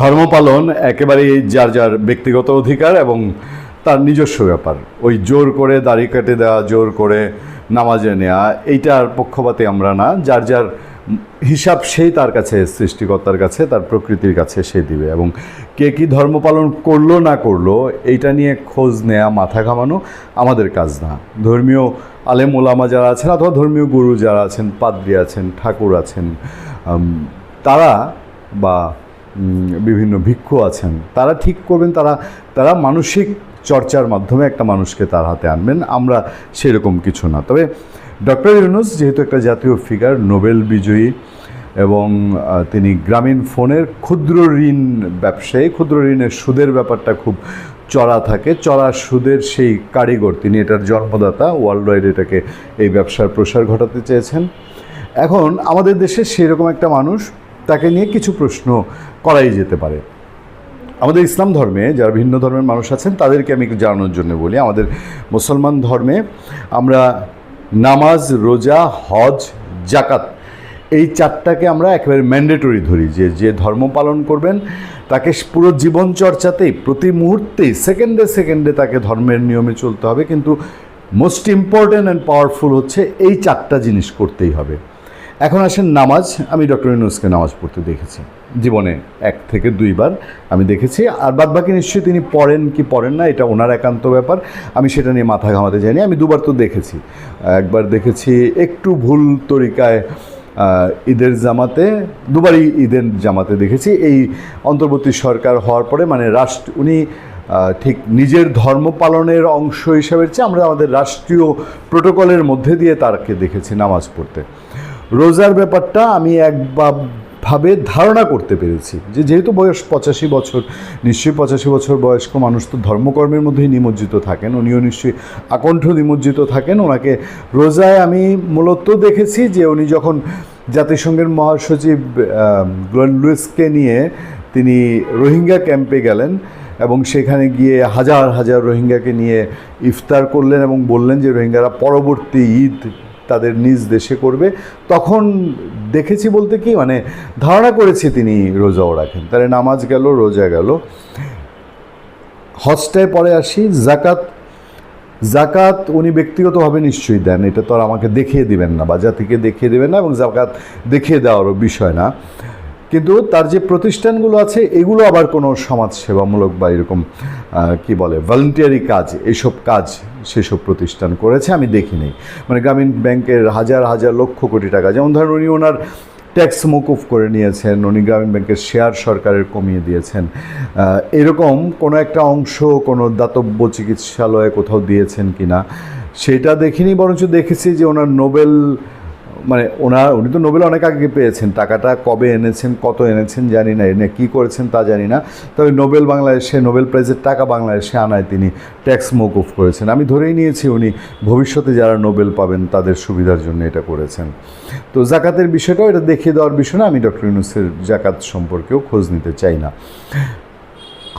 ধর্ম পালন একেবারেই যার যার ব্যক্তিগত অধিকার এবং তার নিজস্ব ব্যাপার। ওই জোর করে দাড়ি কেটে দেওয়া, জোর করে নামাজে নেওয়া এইটার পক্ষপাতে আমরা না। যার যার হিসাব সেই তার কাছে, সৃষ্টিকর্তার কাছে, তার প্রকৃতির কাছে সে দিবে এবং কে কী ধর্ম পালন করল না করল, এইটা নিয়ে খোঁজ নেওয়া মাথা ঘামানো আমাদের কাজ না। ধর্মীয় আলেম ওলামা যারা আছেন অথবা ধর্মীয় গুরু যারা আছেন, পাদ্রী আছেন, ঠাকুর আছেন তারা বা বিভিন্ন ভিক্ষু আছেন। তারা ঠিক করবেন, তারা তারা মানসিক চর্চার মাধ্যমে একটা মানুষকে তার হাতে আনবেন, আমরা সেরকম কিছু না। তবে ডক্টর ইউনুস যেহেতু একটা জাতীয় ফিগার নোবেল বিজয়ী এবং তিনি গ্রামীণ ফোনের ক্ষুদ্র ঋণ ব্যবসায়ী, ক্ষুদ্র ঋণের সুদের ব্যাপারটা খুব চড়া থাকে। চড়া সুদের সেই কারিগর, তিনি এটার জন্মদাতা ওয়ার্ল্ড ওয়াইড এটাকে এই ব্যবসার প্রসার ঘটাতে চেয়েছেন। এখন আমাদের দেশে সেরকম একটা মানুষ তাকে নিয়ে কিছু প্রশ্ন করাই যেতে পারে। আমাদের ইসলাম ধর্মে যারা ভিন্ন ধর্মের মানুষ আছেন, তাদেরকে আমি জানানোর জন্য বলি। আমাদের মুসলমান ধর্মে আমরা নামাজ, রোজা, হজ জাকাত এই চারটাকে আমরা একেবারে ম্যান্ডেটরি ধরি। যে যে ধর্ম পালন করবেন, তাকে পুরো জীবন চর্চাতেই, প্রতি মুহূর্তেই সেকেন্ডে সেকেন্ডে তাকে ধর্মের নিয়মে চলতে হবে। কিন্তু মোস্ট ইম্পর্ট্যান্ট অ্যান্ড পাওয়ারফুল হচ্ছে এই চারটা জিনিস করতেই হবে। এখন আসেন নামাজ। আমি ডক্টর ইউনুসকে নামাজ পড়তে দেখেছি। জীবনে এক থেকে দুইবার আমি দেখেছি। আর বাদ বাকি নিশ্চয়ই তিনি পড়েন কি পড়েন না, এটা ওনার একান্ত ব্যাপার। আমি সেটা নিয়ে মাথা ঘামাতে যাইনি। আমি দুবার তো দেখেছি। একবার দেখেছি একটু ভুল তরিকায় ঈদের জামাতে, দুবারই ঈদের জামাতে দেখেছি। এই অন্তর্বর্তী সরকার হওয়ার পরে মানে রাষ্ট্র, উনি ঠিক নিজের ধর্ম পালনের অংশ হিসাবে চেয়ে আমরা আমাদের রাষ্ট্রীয় প্রোটোকলের মধ্যে দিয়ে তারকে দেখেছি নামাজ পড়তে। রোজার ব্যাপারটা আমি একবার ভাবে ধারণা করতে পেরেছি। যে যেহেতু বয়স পঁচাশি বছর, নিশ্চয়ই পঁচাশি বছর বয়স্ক মানুষ তো ধর্মকর্মের মধ্যেই নিমজ্জিত থাকেন। উনিও নিশ্চয়ই আকণ্ঠ নিমজ্জিত থাকেন। ওনাকে রোজায় আমি মূলত দেখেছি যে উনি যখন জাতিসংঘের মহাসচিব গ্লেন লুইসকে নিয়ে তিনি রোহিঙ্গা ক্যাম্পে গেলেন এবং সেখানে গিয়ে হাজার হাজার রোহিঙ্গাকে নিয়ে ইফতার করলেন এবং বললেন যে রোহিঙ্গারা পরবর্তী ঈদ তাদের নিজ দেশে করবে। তখন দেখেছি বলতে কি মানে ধারণা করেছি তিনি রোজাও রাখেন। তাহলে নামাজ গেল, রোজা গেল। হজটায় পরে আসি, জাকাত জাকাত উনি ব্যক্তিগতভাবে নিশ্চয়ই দেন, এটা তো আর আমাকে দেখিয়ে দিবেন না বা থেকে দেখিয়ে দেবেন না এবং জাকাত দেখিয়ে দেওয়ারও বিষয় না। কিন্তু তার যে প্রতিষ্ঠানগুলো আছে, এগুলো আবার কোনো সমাজসেবামূলক বা এরকম কি বলে ভলেন্টিয়ারি কাজ এইসব কাজ সেসব প্রতিষ্ঠান করেছে, আমি দেখিনি। মানে গ্রামীণ ব্যাংকের হাজার হাজার লক্ষ কোটি টাকা, যেমন ধরেন উনি ওনার ট্যাক্স মকুফ করে নিয়েছেন, উনি গ্রামীণ ব্যাংকের শেয়ার সরকারের কমিয়ে দিয়েছেন। এরকম কোনো একটা অংশ, কোনো দাতব্য চিকিৎসালয়ে কোথাও দিয়েছেন কি না সেটা দেখিনি, বরঞ্চ দেখেছি যে ওনার নোবেল মানে ওনার, উনি তো নোবেল অনেক আগে পেয়েছেন। টাকাটা কবে এনেছেন, কত এনেছেন জানি না, এনে কী করেছেন তা জানি না। তবে নোবেল বাংলাদেশে, নোবেল প্রাইজের টাকা বাংলাদেশে আনায় তিনি ট্যাক্স মকুফ করেছেন। আমি ধরেই নিয়েছি উনি, ভবিষ্যতে যারা নোবেল পাবেন তাদের সুবিধার জন্য এটা করেছেন। তো জাকাতের বিষয়টাও এটা দেখিয়ে দেওয়ার বিষয় না, আমি ডক্টর ইউনুসের জাকাত সম্পর্কেও খোঁজ নিতে চাই না।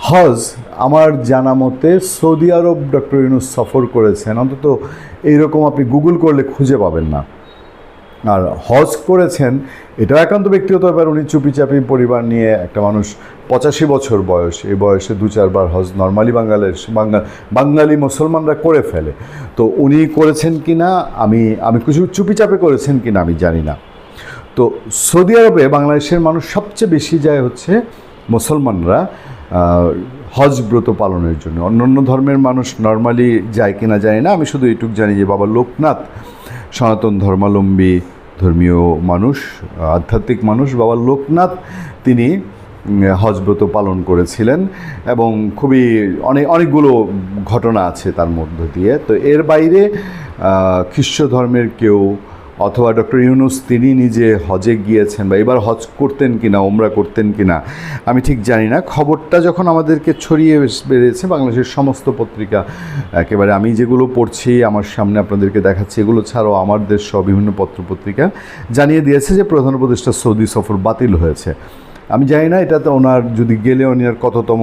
হজ, আমার জানা মতে সৌদি আরব ডক্টর ইউনুস সফর করেছেন। অন্তত এইরকম আপনি গুগল করলে খুঁজে পাবেন না। আর হজ করেছেন, এটাও একান্ত ব্যক্তিগত ব্যাপার, উনি চুপিচাপি পরিবার নিয়ে একটা মানুষ, পঁচাশি বছর বয়স, এই বয়সে দু চারবার হজ নর্মালি বাঙালের বাঙালি মুসলমানরা করে ফেলে। তো উনি করেছেন কি না আমি আমি কিছু চুপিচাপে করেছেন কি না আমি জানি না। তো সৌদি আরবে বাংলাদেশের মানুষ সবচেয়ে বেশি যায় হচ্ছে মুসলমানরা হজ ব্রত পালনের জন্য। অন্যান্য ধর্মের মানুষ নর্মালি যায় কিনা জানি না, আমি শুধু এইটুক জানি যে বাবা লোকনাথ, সনাতন ধর্মাবলম্বী ধর্মীয় মানুষ, আধ্যাত্মিক মানুষ, বাবা লোকনাথ তিনি হজব্রত পালন করেছিলেন এবং খুবই অনেক অনেকগুলো ঘটনা আছে তার মধ্য দিয়ে। তো এর বাইরে খ্রিস্ট ধর্মের কেউ অথবা ডক্টর ইউনুস তিনি নিজে হজে গিয়েছেন বা এবার হজ করতেন কি না ওমরা করতেন কি না আমি ঠিক জানি না। খবরটা যখন আমাদেরকে ছড়িয়ে বেরিয়েছে বাংলাদেশের সমস্ত পত্রিকা, একেবারে আমি যেগুলো পড়ছি, আমার সামনে আপনাদেরকে দেখাচ্ছি, এগুলো ছাড়াও আমার দেশ সহ বিভিন্ন পত্রপত্রিকা জানিয়ে দিয়েছে যে প্রধান উপদেষ্টা সৌদি সফর বাতিল হয়েছে। আমি জানি না, এটাতে ওনার যদি গেলে ওনার কততম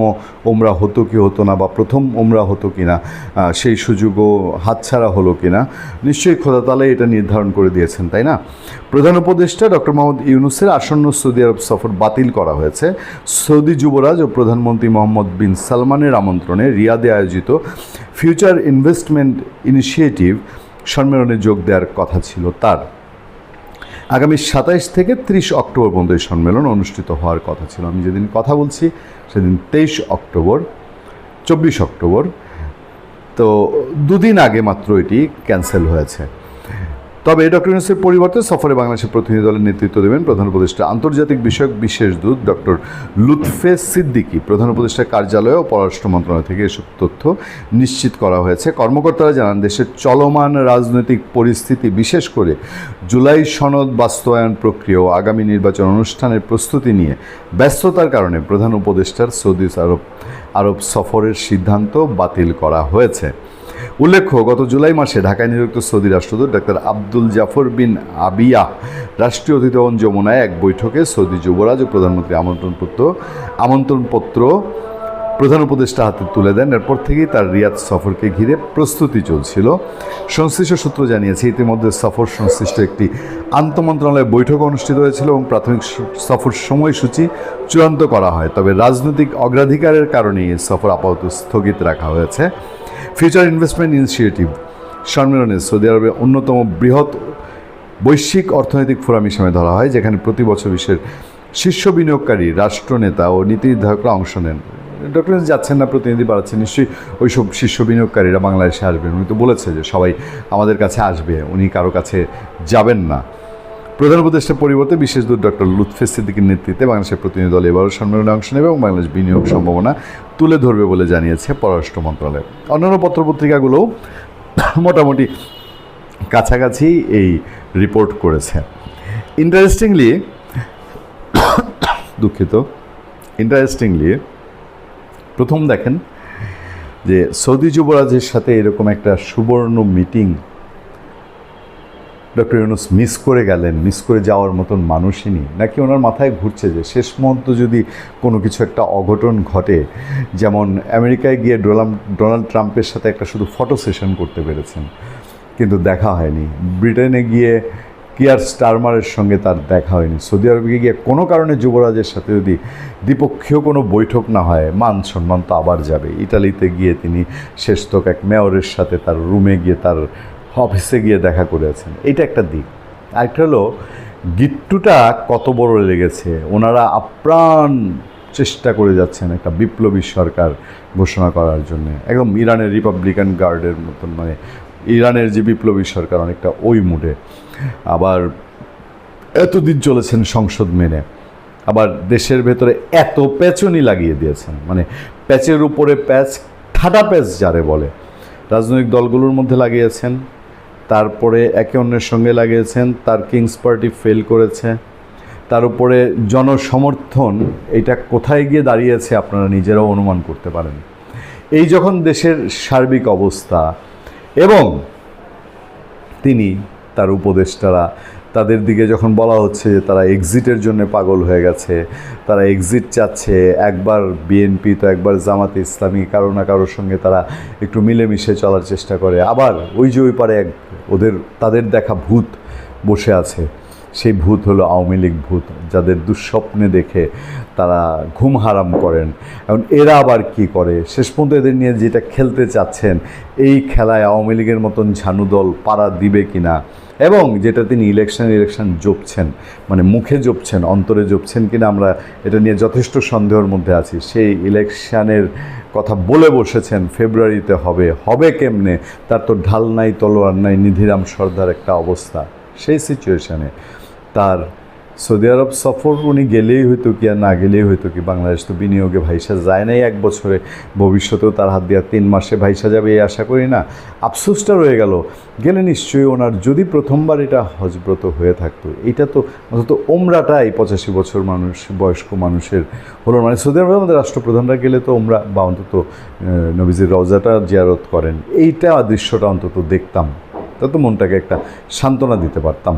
ওমরা হতো কি হতো না বা প্রথম ওমরা হতো কি না সেই সুযোগও হাতছাড়া হলো কি না, নিশ্চয়ই খোদা তালে এটা নির্ধারণ করে দিয়েছেন, তাই না? প্রধান উপদেষ্টা ডক্টর মোহাম্মদ ইউনুসের আসন্ন সৌদি আরব সফর বাতিল করা হয়েছে। সৌদি যুবরাজ ও প্রধানমন্ত্রী মোহাম্মদ বিন সালমানের আমন্ত্রণে রিয়াদে আয়োজিত ফিউচার ইনভেস্টমেন্ট ইনিশিয়েটিভ সম্মেলনে যোগ দেওয়ার কথা ছিল তার। আগামী সাতাইশ থেকে ত্রিশ অক্টোবর পর্যন্ত এই সম্মেলন অনুষ্ঠিত হওয়ার কথা ছিল। আমি যেদিন কথা বলছি, সেদিন তেইশ অক্টোবর, চব্বিশ অক্টোবর। তো দুদিন আগে মাত্র এটি ক্যান্সেল হয়েছে। তবে ডক্টর ইউনুসের পরিবর্তে সফরে বাংলাদেশের প্রতিনিধি দলের নেতৃত্ব দেবেন প্রধান উপদেষ্টা। আন্তর্জাতিক বিষয়ক বিশেষ দূত ডক্টর লুৎফে সিদ্দিকী, প্রধান উপদেষ্টা কার্যালয় ও পররাষ্ট্র মন্ত্রণালয় থেকে এসব তথ্য নিশ্চিত করা হয়েছে। কর্মকর্তারা জানান, দেশের চলমান রাজনৈতিক পরিস্থিতি, বিশেষ করে জুলাই সনদ বাস্তবায়ন প্রক্রিয়া ও আগামী নির্বাচন অনুষ্ঠানের প্রস্তুতি নিয়ে ব্যস্ততার কারণে প্রধান উপদেষ্টার সৌদি আরব আরব সফরের সিদ্ধান্ত বাতিল করা হয়েছে। উল্লেখ্য, গত জুলাই মাসে ঢাকায় নিযুক্ত সৌদি রাষ্ট্রদূত doctor Abdul Jafar bin Abiya রাষ্ট্রীয় অতিথি ভবন যমুনায় এক বৈঠকে সৌদি যুবরাজ ও প্রধানমন্ত্রী আমন্ত্রণপত্র আমন্ত্রণপত্র প্রধান উপদেষ্টা হাতে তুলে দেন। এরপর থেকেই তার রিয়াদ সফরকে ঘিরে প্রস্তুতি চলছিল। সংশ্লিষ্ট সূত্র জানিয়েছে, ইতিমধ্যে সফর সংশ্লিষ্ট একটি আন্তমন্ত্রণালয় বৈঠক অনুষ্ঠিত হয়েছিল এবং প্রাথমিক সফর সময়সূচি চূড়ান্ত করা হয়। তবে রাজনৈতিক অগ্রাধিকারের কারণেই এই সফর আপাতত স্থগিত রাখা হয়েছে। ফিউচার ইনভেস্টমেন্ট ইনিশিয়েটিভ সম্মেলনে সৌদি আরবের অন্যতম বৃহৎ বৈশ্বিক অর্থনৈতিক ফোরাম হিসেবে ধরা হয়, যেখানে প্রতি বছর বিশ্বের শীর্ষ বিনিয়োগকারী রাষ্ট্রনেতা ও নীতি নির্ধারকরা অংশ নেন। ডক্টর যাচ্ছেন না, প্রতিনিধি বাড়াচ্ছেন, নিশ্চয়ই ওইসব শীর্ষ বিনিয়োগকারীরা বাংলাদেশে আসবেন উনি তো বলেছে যে সবাই আমাদের কাছে আসবে, উনি কারও কাছে যাবেন না। প্রধান উপদেষ্টার পরিবর্তে বিশেষ দূত ডক্টর লুৎফে সিদ্দিকের নেতৃত্বে বাংলাদেশের প্রতিনিধি দল এবারও সম্মেলনে অংশ নেবে এবং বাংলাদেশ বিনিয়োগ সম্ভাবনা তুলে ধরবে বলে জানিয়েছে পররাষ্ট্র মন্ত্রণালয়। অন্যান্য পত্রপত্রিকাগুলোও মোটামুটি কাছাকাছি এই রিপোর্ট করেছে। ইন্টারেস্টিংলি দুঃখিত। ইন্টারেস্টিংলি প্রথম দেখেন যে সৌদি যুবরাজের সাথে এরকম একটা সুবর্ণ মিটিং ডক্টর ইউনুস মিস করে গেলেন, মিস করে যাওয়ার মতন মানুষই নেই। নাকি ওনার মাথায় ঘুরছে যে শেষ মুহূর্ত যদি কোনো কিছু একটা অঘটন ঘটে, যেমন আমেরিকায় গিয়ে ডোনাল্ড ডোনাল্ড ট্রাম্পের সাথে একটা শুধু ফটো সেশন করতে পেরেছেন, কিন্তু দেখা হয়নি। ব্রিটেনে গিয়ে কিয়ার স্টারমারের সঙ্গে তার দেখা হয়নি। সৌদি আরবে গিয়ে কোনো কারণে যুবরাজের সাথে যদি দ্বিপক্ষীয় কোনো বৈঠক না হয়, মান সম্মান তো আবার যাবে। ইটালিতে গিয়ে তিনি শেষতক এক মেয়রের সাথে তার রুমে গিয়ে তার অফিসে গিয়ে দেখা করেছেন এটা একটা দিক। আরেকটা হলো, গিট্টুটা কত বড় লেগেছে। ওনারা আপ্রাণ চেষ্টা করে যাচ্ছেন একটা বিপ্লবী সরকার ঘোষণা করার জন্য। একদম ইরানের রিপাবলিকান গার্ডের মতন মানে ইরানের যে বিপ্লবী সরকার অনেকটা ওই মুডে। আবার এতদিন চলেছেন সংসদ মেনে। আবার দেশের ভেতরে এত প্যাচনি লাগিয়ে দিয়েছেন। মানে প্যাচের উপরে প্যাচ, ঠাডা প্যাচ যারে বলে। রাজনৈতিক দলগুলোর মধ্যে লাগিয়েছেন। তারপরে একে অন্যের সঙ্গে লাগিয়েছেন, তার কিংস পার্টি ফেল করেছে। তার উপরে জনসমর্থন, এটা কোথায় গিয়ে দাঁড়িয়েছে আপনারা নিজেরাও অনুমান করতে পারেন। এই যখন দেশের সার্বিক অবস্থা এবং তিনি তার উপদেষ্টারা তাদের দিকে যখন বলা হচ্ছে যে তারা এক্সিটের জন্য পাগল হয়ে গেছে, তারা এক্সিট চাচ্ছে, একবার বিএনপি তো একবার জামাতে ইসলামী, কারও না কারোর সঙ্গে তারা একটু মিলেমিশে চলার চেষ্টা করে। আবার ওই যে ওই পারে এক ওদের, তাদের দেখা ভূত বসে আছে। সেই ভূত হলো আওয়ামী লীগ ভূত, যাদের দুঃস্বপ্নে দেখে তারা ঘুম হারাম করেন। এখন এরা আবার কি করে? শেষ পর্যন্ত এদের নিয়ে যেটা খেলতে চাচ্ছেন, এই খেলায় আওয়ামী লীগের মতন ঝানু দল পাড়া দিবে কি না এবং যেটা তিনি ইলেকশন ইলেকশন জপছেন মানে মুখে জপছেন, অন্তরে জপছেন কিনা আমরা এটা নিয়ে যথেষ্ট সন্দেহের মধ্যে আছি। সেই ইলেকশানের কথা বলে বসেছেন, ফেব্রুয়ারিতে হবে। হবে কেমনে? তার তো ঢাল নাই, তলোয়ার নাই, নিধিরাম সর্দার একটা অবস্থা। সেই সিচুয়েশানে তার সৌদি আরব সফর উনি গেলেই হয়তো কি আর না গেলেই হয়তো কি, বাংলাদেশ তো বিনিয়োগে ভাইসা যায় নাই এক বছরে। ভবিষ্যতেও তার হাত দেওয়া তিন মাসে ভাইসা যাবে এই আশা করি না। আফসোসটা রয়ে গেল। গেলে নিশ্চয়ই ওনার যদি প্রথমবার এটা হজব্রত হয়ে থাকতো, এটা তো অন্তত ওমরাটাই পঁচাশি বছর মানুষ, বয়স্ক মানুষের হলো। মানে সৌদি আরবের মধ্যে রাষ্ট্রপ্রধানরা গেলে তো ওমরা বা অন্তত নবীজির রওজাটা জিয়ারত করেন। এইটা দৃশ্যটা অন্তত দেখতাম। তা তো মনটাকে একটা সান্ত্বনা দিতে পারতাম।